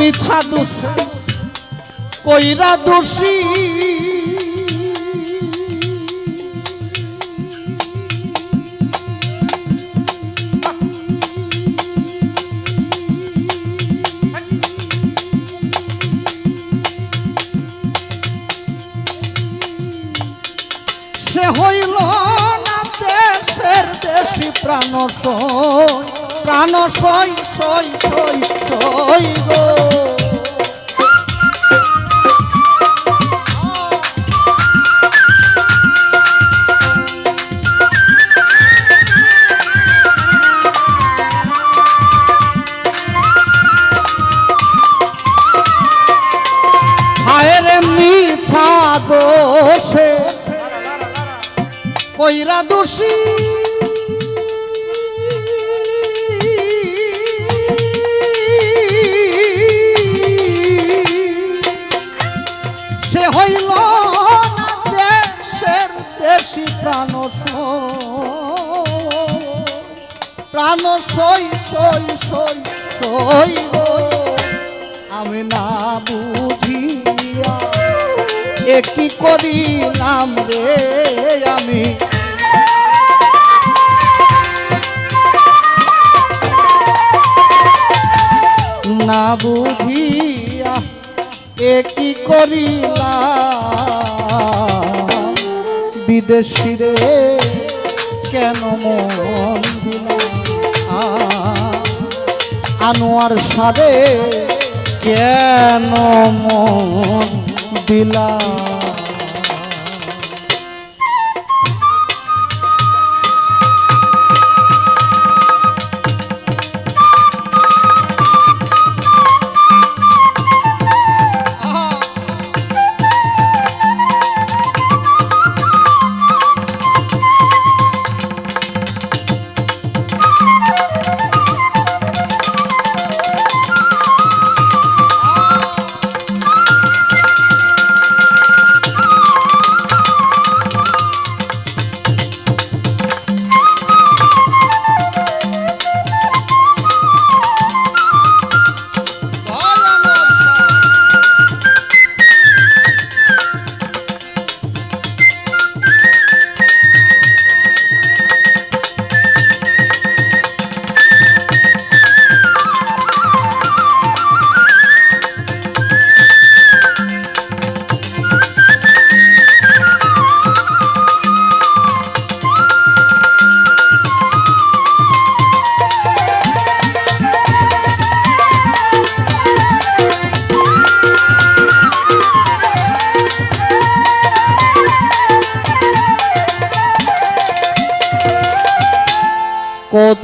মিছা দোষে কইরা দোষী। সে হইল না দেশের দেশি প্রাণ সই প্রাণ সই সই সই সই গো। কইরা দোষী। সে হইল দেশের দেশি প্রাণ। প্রাণ সই সই সই সই আমি না বুঝিয়া এ কি করিলাম রে আমি না বুঝিয়া এ কি করিলাম? বিদেশি রে কেন মন আনোয়ার সারে কেন মন দিলা?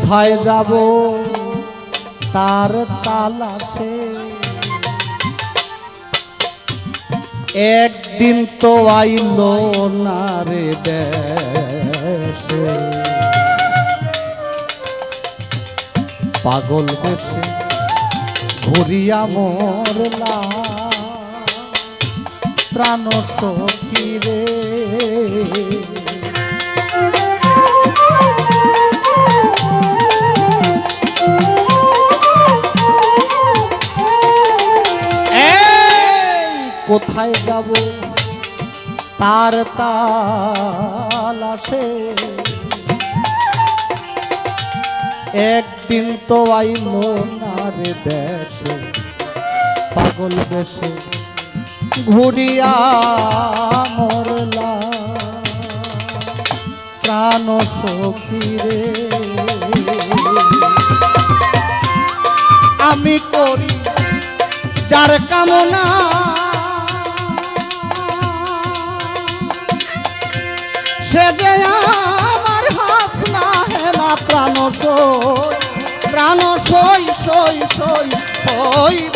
কোথায় যাব? তার তালাশে। একদিন তো আইল না রে দেশে। পাগল দেশে ঘুরিয়া মরলা। প্রাণ সখী রে। তার তাল আসে। একদিন তো আইল না রে দেশে পাগল দেশে ঘুরিয়া মরলা প্রাণ সখী রে আমি করি যার কামনা সে যে আমার হাস না হেলা প্রাণ সই প্রাণ সই সই সই সই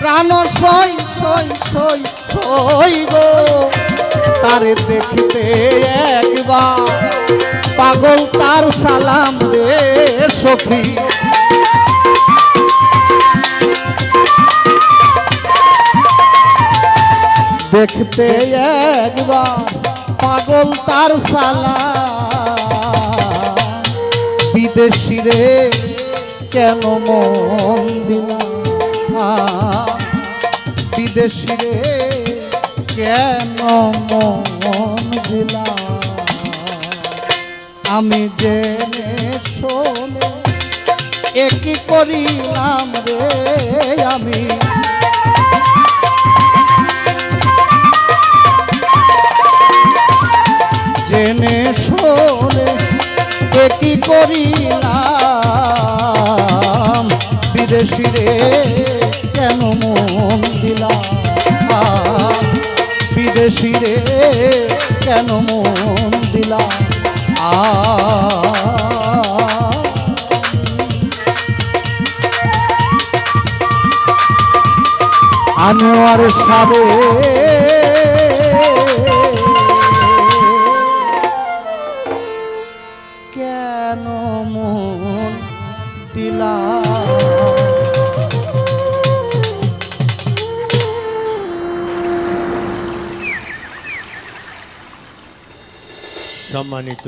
প্রাণ সই। সই সই সই গো তারে দেখতে একবার পাগল তার সালাম দে সখী দেখতে একবার পাগল তার সালাম বিদেশি রে কেন মন দিলাম বিদেশি রে, কেন মন দিলাম আমি যে শোনে একই করিলাম রে আমি? বিদেশি রে কেন মন দিলাম বিদেশি রে কেন মন দিলাম আ আনোয়ার সাবে কেন মন দিলা সম্মানিত